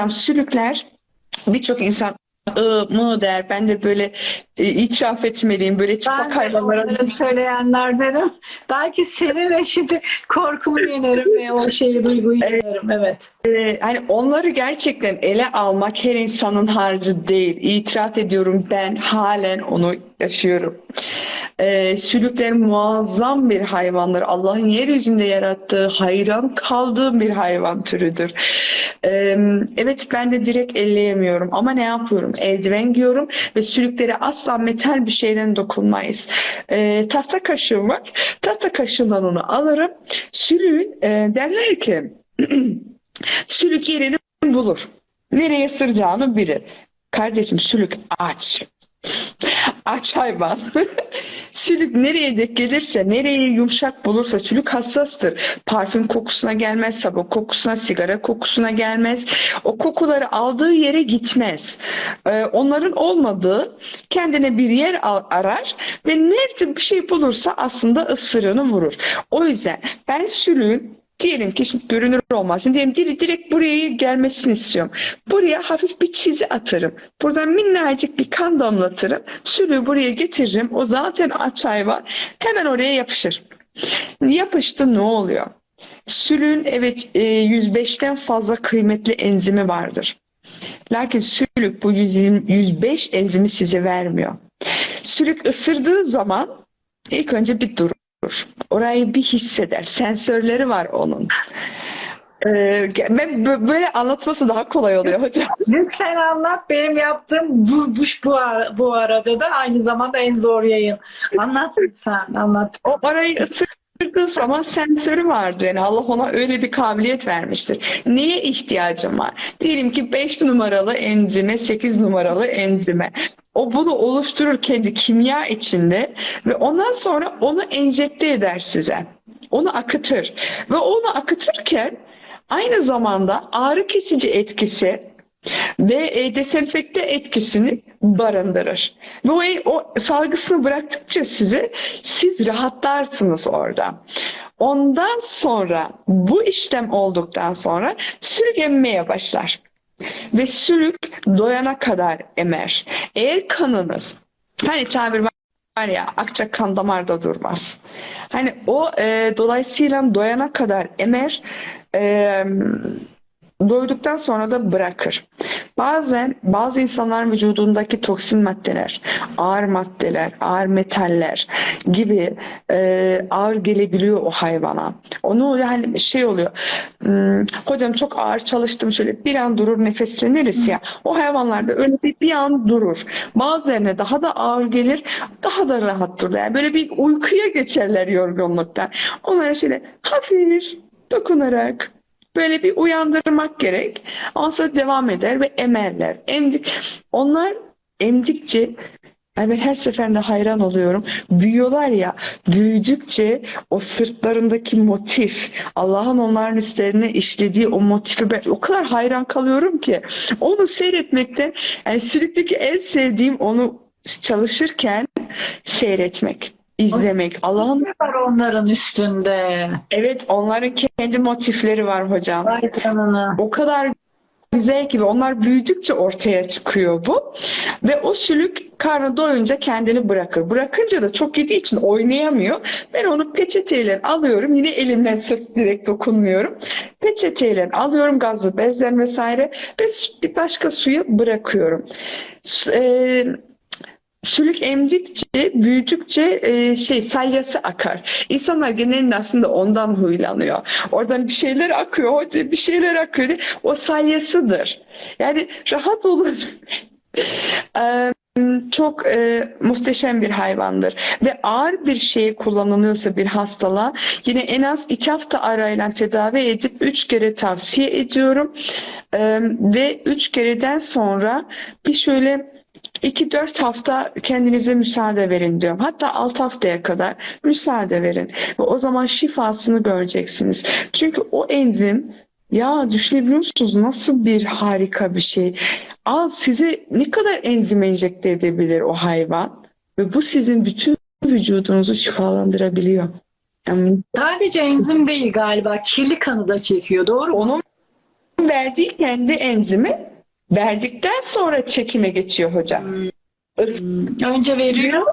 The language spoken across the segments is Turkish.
Hocam sülükler birçok insan mı der. Ben de böyle itiraf etmeliyim. Böyle çıplak Ben de hayvanlara söyleyenlerdenim. Belki seninle şimdi korkumu yenerim ve o şeyi duyguyu yenerim. Evet. Ee, hani onları gerçekten ele almak her insanın harcı değil. İtiraf ediyorum ben halen onu yaşıyorum. Ee, sülükler muazzam bir hayvandır. Allah'ın yeryüzünde yarattığı, hayran kaldığım bir hayvan türüdür. Ee, evet ben de direkt elleyemiyorum ama ne yapıyorum? Eldiven giyiyorum ve sülüklere asla metal bir şeyden dokunmayız. Ee, tahta kaşığım var. Tahta kaşığından onu alırım. Sülüğün e, derler ki Sülük yerini bulur. Nereye sıracağını bilir. Kardeşim sülük aç. Aç hayvan. Sülük nereye denk gelirse, nereye yumuşak bulursa sülük hassastır. Parfüm kokusuna gelmez, sabun kokusuna, sigara kokusuna gelmez. O kokuları aldığı yere gitmez. Ee, onların olmadığı kendine bir yer arar ve nerede bir şey bulursa aslında ısırığını vurur. O yüzden ben sülüğün Diyelim ki şimdi görünür olmasın. Diyelim diri direkt buraya gelmesini istiyorum. Buraya hafif bir çizi atarım. Buradan minnacık bir kan damlatırım. Sülüğü buraya getiririm. O zaten aç hayvan. Hemen oraya yapışır. Yapıştı ne oluyor? Sülüğün evet e, 105'ten fazla kıymetli enzimi vardır. Lakin sülük bu 120, 105 enzimi size vermiyor. Sülük ısırdığı zaman ilk önce bir durur. Orayı bir hisseder. Sensörleri var onun. Ee, böyle anlatması daha kolay oluyor hocam. Lütfen anlat. Benim yaptığım bu, bu, bu, bu arada da aynı zamanda en zor yayın. Anlat lütfen. Anlat. O orayı ısırdığı zaman sensörü vardır. Yani Allah ona öyle bir kabiliyet vermiştir. Neye ihtiyacım var? Diyelim ki 5 numaralı enzime, 8 numaralı enzime. O bunu oluşturur kendi kimya içinde ve ondan sonra onu enjekte eder size. Onu akıtır. Ve onu akıtırken aynı zamanda ağrı kesici etkisi ve e, desenfekte etkisini barındırır. Ve o, o salgısını bıraktıkça size siz rahatlarsınız orada. Ondan sonra bu işlem olduktan sonra sülük emmeye başlar. Ve sülük doyana kadar emer. Eğer kanınız hani tabir var ya akça kan damarda durmaz. Hani o e, dolayısıyla doyana kadar emer e, doyduktan sonra da bırakır. Bazen bazı insanların vücudundaki toksin maddeler, ağır maddeler, ağır metaller gibi e, ağır gelebiliyor o hayvana. Onu yani şey oluyor. hmm, hocam çok ağır çalıştım şöyle bir an durur nefesleniriz ya. O hayvanlarda öyle bir, bir an durur. Bazılarına daha da ağır gelir, daha da rahat durur. Yani böyle bir uykuya geçerler yorgunluktan. Onlara şöyle hafif dokunarak böyle bir uyandırmak gerek. Ondan devam eder ve emerler. Emdik. Onlar emdikçe yani her seferinde hayran oluyorum. Büyüyorlar ya, büyüdükçe o sırtlarındaki motif, Allah'ın onların üstlerine işlediği o motifi ben o kadar hayran kalıyorum ki onu seyretmekte yani sülükteki en sevdiğim onu çalışırken seyretmek, izlemek. Allah'ın var onların üstünde? evet onların kendi motifleri var hocam. Vay canına. O kadar güzel ve onlar büyüdükçe ortaya çıkıyor bu. Ve o sülük karnı doyunca kendini bırakır. Bırakınca da çok yediği için oynayamıyor. Ben onu peçeteyle alıyorum. Yine elimden sırf direkt dokunmuyorum. Peçeteyle alıyorum gazlı bezden vesaire ve bir başka suya bırakıyorum. S- e, Sülük emdikçe, büyüdükçe e, şey salyası akar. İnsanlar genelinde aslında ondan huylanıyor. Oradan bir şeyler akıyor, hoca bir şeyler akıyor. diye. O salyasıdır. Yani rahat olun. Çok e, muhteşem bir hayvandır ve ağır bir şey kullanılıyorsa bir hastalığa yine en az iki hafta arayla tedavi edip üç kere tavsiye ediyorum Eee, ve üç kereden sonra bir şöyle 2-4 hafta kendinize müsaade verin diyorum. Hatta 6 haftaya kadar müsaade verin. Ve o zaman şifasını göreceksiniz. Çünkü o enzim ya düşünebiliyor musunuz nasıl bir harika bir şey. Al size ne kadar enzim enjekte edebilir o hayvan ve bu sizin bütün vücudunuzu şifalandırabiliyor. Yani Sadece enzim değil galiba. Kirli kanı da çekiyor. Doğru mu? onun verdiği kendi enzimi verdikten sonra çekime geçiyor hocam. Is- Önce veriyor,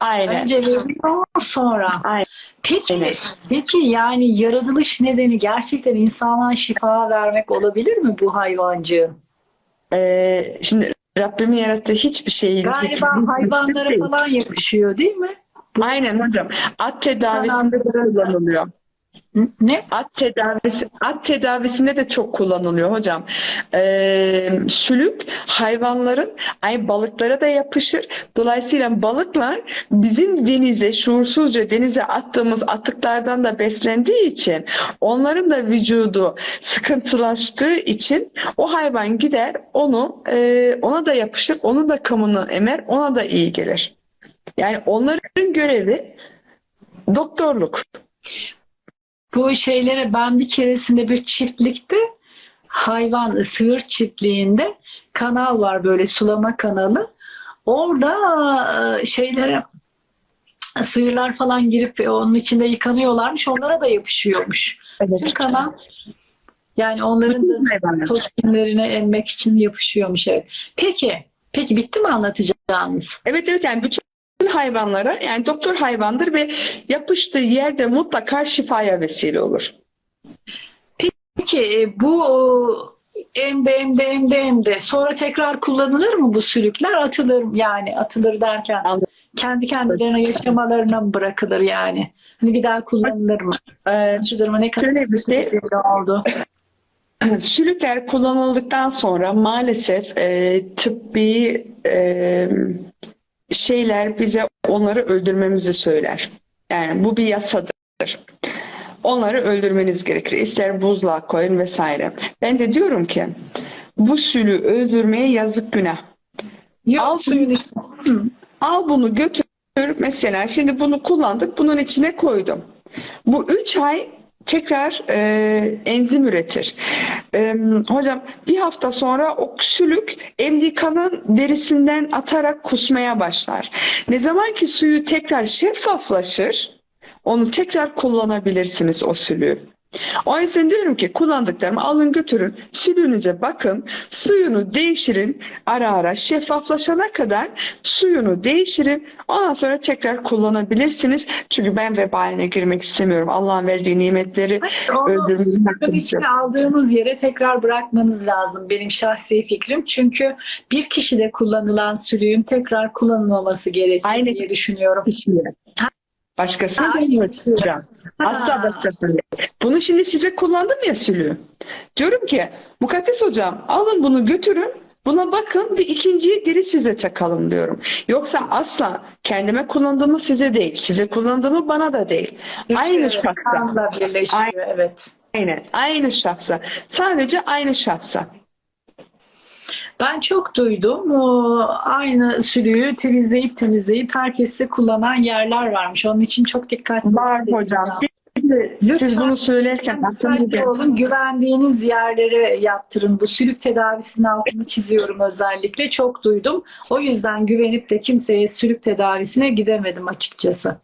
Aynen. önce veriyor sonra. Aynen. Peki, Aynen. peki yani yaratılış nedeni gerçekten insana şifa vermek olabilir mi bu hayvancığın? Ee, şimdi Rabbimin yarattığı hiçbir şeyin Galiba hayvanlara falan yapışıyor değil mi? Aynen hocam. At tedavisinde de kullanılıyor. Ne? At tedavisi, at tedavisinde de çok kullanılıyor hocam. Ee, sülük hayvanların, ay balıklara da yapışır. Dolayısıyla balıklar bizim denize, şuursuzca denize attığımız atıklardan da beslendiği için onların da vücudu sıkıntılaştığı için o hayvan gider onu e, ona da yapışır, onu da kamını emer, ona da iyi gelir. Yani onların görevi doktorluk. Bu şeylere ben bir keresinde bir çiftlikte hayvan sığır çiftliğinde kanal var böyle sulama kanalı. Orada e, şeylere sığırlar falan girip onun içinde yıkanıyorlarmış. Onlara da yapışıyormuş. Tüm kanal yani onların da toksinlerine emmek için yapışıyormuş evet. Peki, peki bitti mi anlatacağınız? Evet evet yani bütün hayvanlara yani doktor hayvandır ve yapıştığı yerde mutlaka şifaya vesile olur. Peki e, bu emde emde emde emde sonra tekrar kullanılır mı bu sülükler? Atılır yani atılır derken Anladım. kendi kendilerine yaşamalarına mı bırakılır yani? Hani bir daha kullanılır mı? Ee? Ne kadar şöyle bir şey, oldu? sülükler kullanıldıktan sonra maalesef e, tıbbi e, şeyler bize onları öldürmemizi söyler. Yani bu bir yasadır. Onları öldürmeniz gerekir. İster buzluğa koyun vesaire. Ben de diyorum ki bu sülü öldürmeye yazık günah. Yok Al- suyunu. Al bunu götür. Mesela şimdi bunu kullandık. Bunun içine koydum. Bu üç ay tekrar e, enzim üretir. E, hocam bir hafta sonra o sülük emdiği kanın derisinden atarak kusmaya başlar. Ne zaman ki suyu tekrar şeffaflaşır onu tekrar kullanabilirsiniz o sülüğü. O yüzden diyorum ki kullandıklarımı alın götürün, sülüğünüze bakın, suyunu değiştirin ara ara şeffaflaşana kadar suyunu değiştirin. Ondan sonra tekrar kullanabilirsiniz. Çünkü ben vebaline girmek istemiyorum. Allah'ın verdiği nimetleri öldürmeyi içine aldığınız yere tekrar bırakmanız lazım. Benim şahsi fikrim. Çünkü bir kişide kullanılan sülüğün tekrar kullanılmaması gerekiyor Aynen. diye düşünüyorum. kişiye. Başkasına Aynen. Hocam. Asla başkasına değil. Bunu şimdi size kullandım ya sülüğü. Diyorum ki Mukaddes hocam alın bunu götürün. Buna bakın bir ikinciyi geri size takalım diyorum. Yoksa asla kendime kullandığımı size değil. Size kullandığımı bana da değil. Aynı Evet, şahsa. Kanla birleşiyor. Evet. Aynen. Aynı şahsa. Sadece aynı şahsa. Ben çok duydum. O aynı sülüğü temizleyip temizleyip herkeste kullanan yerler varmış. Onun için çok dikkatli Var olmanız hocam. Şimdi siz Lütfen bunu söylerken geldi. olun. Güvendiğiniz yerlere yaptırın. Bu sülük tedavisinin altını çiziyorum özellikle. Çok duydum. O yüzden güvenip de kimseye sülük tedavisine gidemedim açıkçası.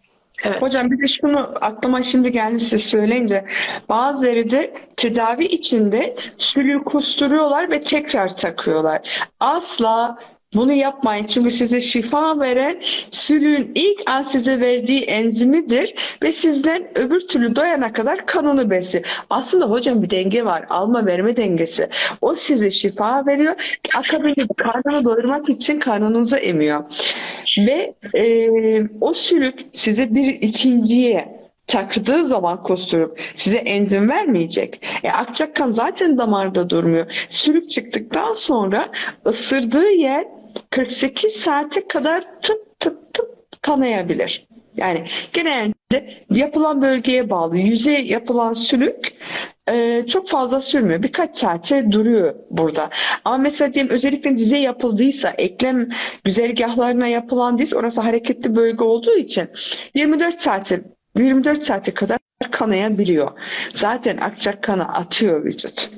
Evet. Hocam bir de şunu aklıma şimdi geldi siz söyleyince bazıları da tedavi içinde sülüğü kusturuyorlar ve tekrar takıyorlar. Asla bunu yapmayın çünkü size şifa veren sülüğün ilk an size verdiği enzimidir ve sizden öbür türlü doyana kadar kanını besliyor. Aslında hocam bir denge var. Alma verme dengesi. O size şifa veriyor. Akabinde karnını doyurmak için karnınızı emiyor. Ve e, o sülük size bir ikinciye taktığı zaman kusturup size enzim vermeyecek. E, akacak kan zaten damarda durmuyor. Sülük çıktıktan sonra ısırdığı yer 48 saate kadar tıp tıp tıp kanayabilir. Yani genelde yapılan bölgeye bağlı. Yüzeye yapılan sülük e, çok fazla sürmüyor. Birkaç saate duruyor burada. Ama mesela diyelim özellikle dize yapıldıysa, eklem güzergahlarına yapılan diz orası hareketli bölge olduğu için 24 saate 24 saate kadar kanayabiliyor. Zaten akacak kanı atıyor vücut.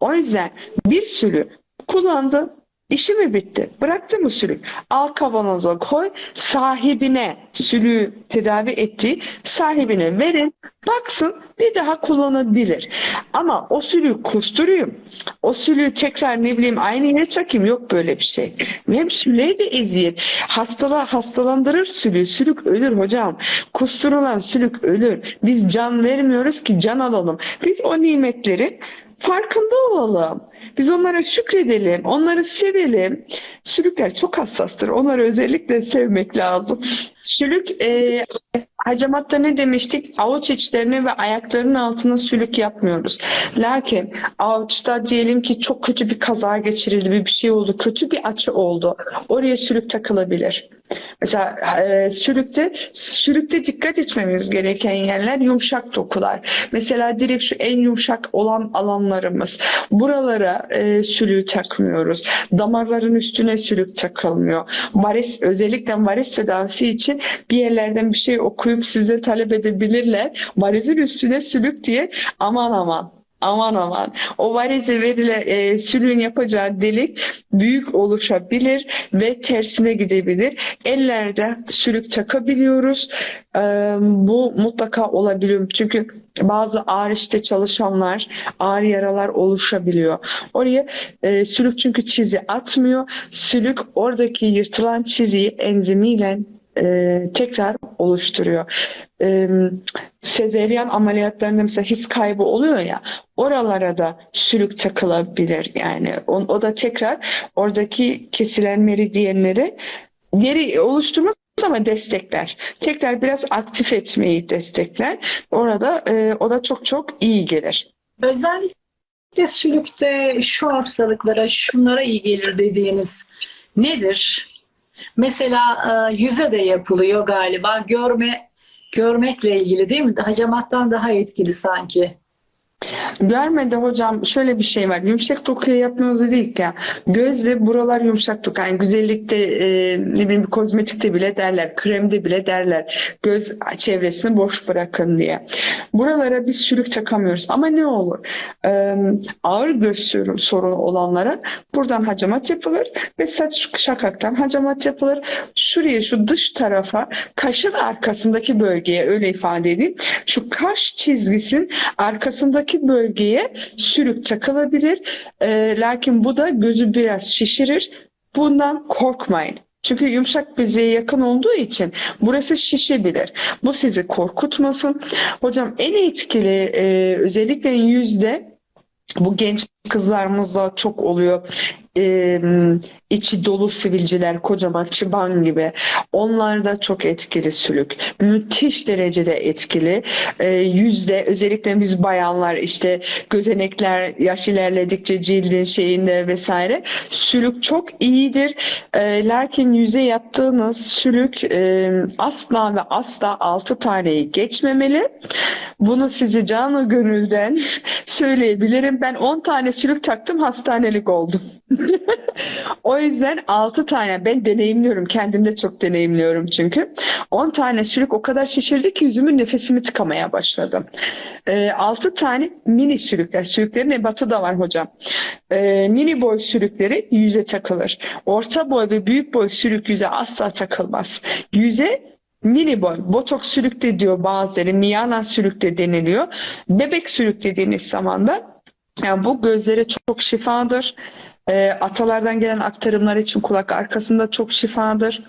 O yüzden bir sülü kullandı, İşi mi bitti? Bıraktı mı sülük? Al kavanoza koy, sahibine sülüğü tedavi ettiği sahibine verin, baksın bir daha kullanabilir. Ama o sülüğü kusturayım, o sülüğü tekrar ne bileyim aynı yere çakayım yok böyle bir şey. Hem sülüğe de eziyet. Hastalığa hastalandırır sülüğü. Sülük ölür hocam. Kusturulan sülük ölür. Biz can vermiyoruz ki can alalım. Biz o nimetleri farkında olalım. Biz onlara şükredelim, onları sevelim. Sülükler çok hassastır. Onları özellikle sevmek lazım. Sülük, e, hacamatta ne demiştik? Avuç içlerine ve ayaklarının altına sülük yapmıyoruz. Lakin avuçta diyelim ki çok kötü bir kaza geçirildi, bir şey oldu, kötü bir açı oldu. Oraya sülük takılabilir. Mesela e, sülükte sülükte dikkat etmemiz gereken yerler yumuşak dokular. Mesela direkt şu en yumuşak olan alanlarımız. Buralara e, sülüğü takmıyoruz. Damarların üstüne sülük takılmıyor. Varis özellikle varis tedavisi için bir yerlerden bir şey okuyup size talep edebilirler. Varisin üstüne sülük diye aman aman Aman aman. O varize verile e, sülüğün yapacağı delik büyük oluşabilir ve tersine gidebilir. Ellerde sülük takabiliyoruz. E, bu mutlaka olabiliyor. Çünkü bazı ağır işte çalışanlar ağır yaralar oluşabiliyor. Oraya e, sülük çünkü çizi atmıyor. Sülük oradaki yırtılan çiziyi enzimiyle e, tekrar oluşturuyor. E, sezeryan ameliyatlarında mesela his kaybı oluyor ya oralara da sülük takılabilir yani o, o da tekrar oradaki kesilen meridyenleri geri oluşturmaz ama destekler. Tekrar biraz aktif etmeyi destekler. Orada e, o da çok çok iyi gelir. Özellikle sülükte şu hastalıklara, şunlara iyi gelir dediğiniz nedir? Mesela e, yüze de yapılıyor galiba. Görme görmekle ilgili değil mi? Hacamattan daha etkili sanki. Görmede hocam şöyle bir şey var. Yumuşak dokuya yapmıyoruz dedik ya. Gözde buralar yumuşak doku. Yani güzellikte e, ne bileyim kozmetikte bile derler. Kremde bile derler. Göz çevresini boş bırakın diye. Buralara biz sülük takamıyoruz. Ama ne olur? E, ağır göz sorun- sorunu olanlara buradan hacamat yapılır ve saç şakaktan hacamat yapılır. Şuraya şu dış tarafa kaşın arkasındaki bölgeye öyle ifade edeyim. Şu kaş çizgisinin arkasındaki bölgeye sülük takılabilir. E, lakin bu da gözü biraz şişirir. Bundan korkmayın. Çünkü yumuşak bezeye yakın olduğu için burası şişebilir. Bu sizi korkutmasın. Hocam en etkili e, özellikle yüzde bu genç kızlarımızda çok oluyor. Ee, içi dolu sivilceler, kocaman çıban gibi. Onlar da çok etkili sülük. Müthiş derecede etkili. Ee, yüzde özellikle biz bayanlar işte gözenekler yaş ilerledikçe cildin şeyinde vesaire sülük çok iyidir. Ee, lakin yüze yaptığınız sülük e, asla ve asla 6 taneyi geçmemeli. Bunu sizi canı gönülden söyleyebilirim. Ben 10 tane sülük taktım hastanelik oldum. O yüzden 6 tane ben deneyimliyorum. Kendimde çok deneyimliyorum çünkü. 10 tane sülük o kadar şişirdi ki yüzümün nefesimi tıkamaya başladım. 6 tane mini sülükler. Sülüklerin ebatı da var hocam. Ee, mini boy sülükleri yüze takılır. Orta boy ve büyük boy sülük yüze asla takılmaz. Yüze Mini boy, botok sülük de diyor bazıları, miyana sülük de deniliyor. Bebek sülük dediğiniz zaman da yani bu gözlere çok şifadır. Ee, atalardan gelen aktarımlar için kulak arkasında çok şifadır.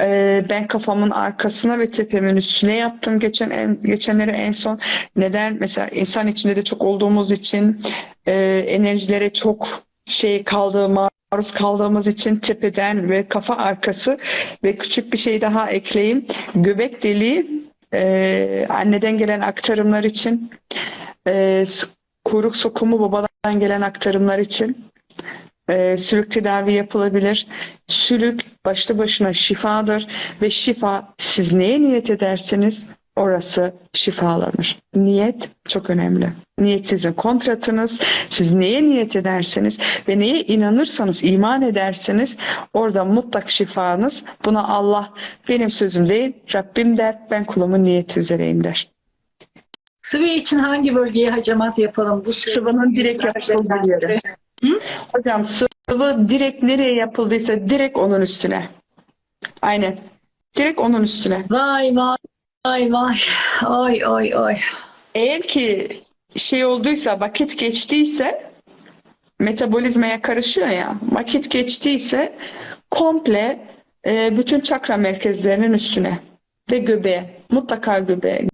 Ee, ben kafamın arkasına ve tepemin üstüne yaptım geçen en, geçenleri en son. Neden? Mesela insan içinde de çok olduğumuz için e, enerjilere çok şey kaldığıma maruz kaldığımız için tepeden ve kafa arkası ve küçük bir şey daha ekleyeyim. Göbek deliği e, anneden gelen aktarımlar için e, kuyruk sokumu babadan gelen aktarımlar için e, sülük tedavi yapılabilir. Sülük başlı başına şifadır ve şifa siz neye niyet ederseniz orası şifalanır. Niyet çok önemli. Niyet sizin kontratınız. Siz neye niyet ederseniz ve neye inanırsanız, iman ederseniz orada mutlak şifanız. Buna Allah benim sözüm değil, Rabbim der, ben kulumun niyeti üzereyim der. Sıvı için hangi bölgeye hacamat yapalım? Bu Sıvının direkt yapıldığı yere. Hocam sıvı direkt nereye yapıldıysa direkt onun üstüne. Aynen. Direkt onun üstüne. Vay vay vay vay. Ay ay ay. Eğer ki şey olduysa, vakit geçtiyse metabolizmaya karışıyor ya, vakit geçtiyse komple e, bütün çakra merkezlerinin üstüne ve göbeğe, mutlaka göbeğe.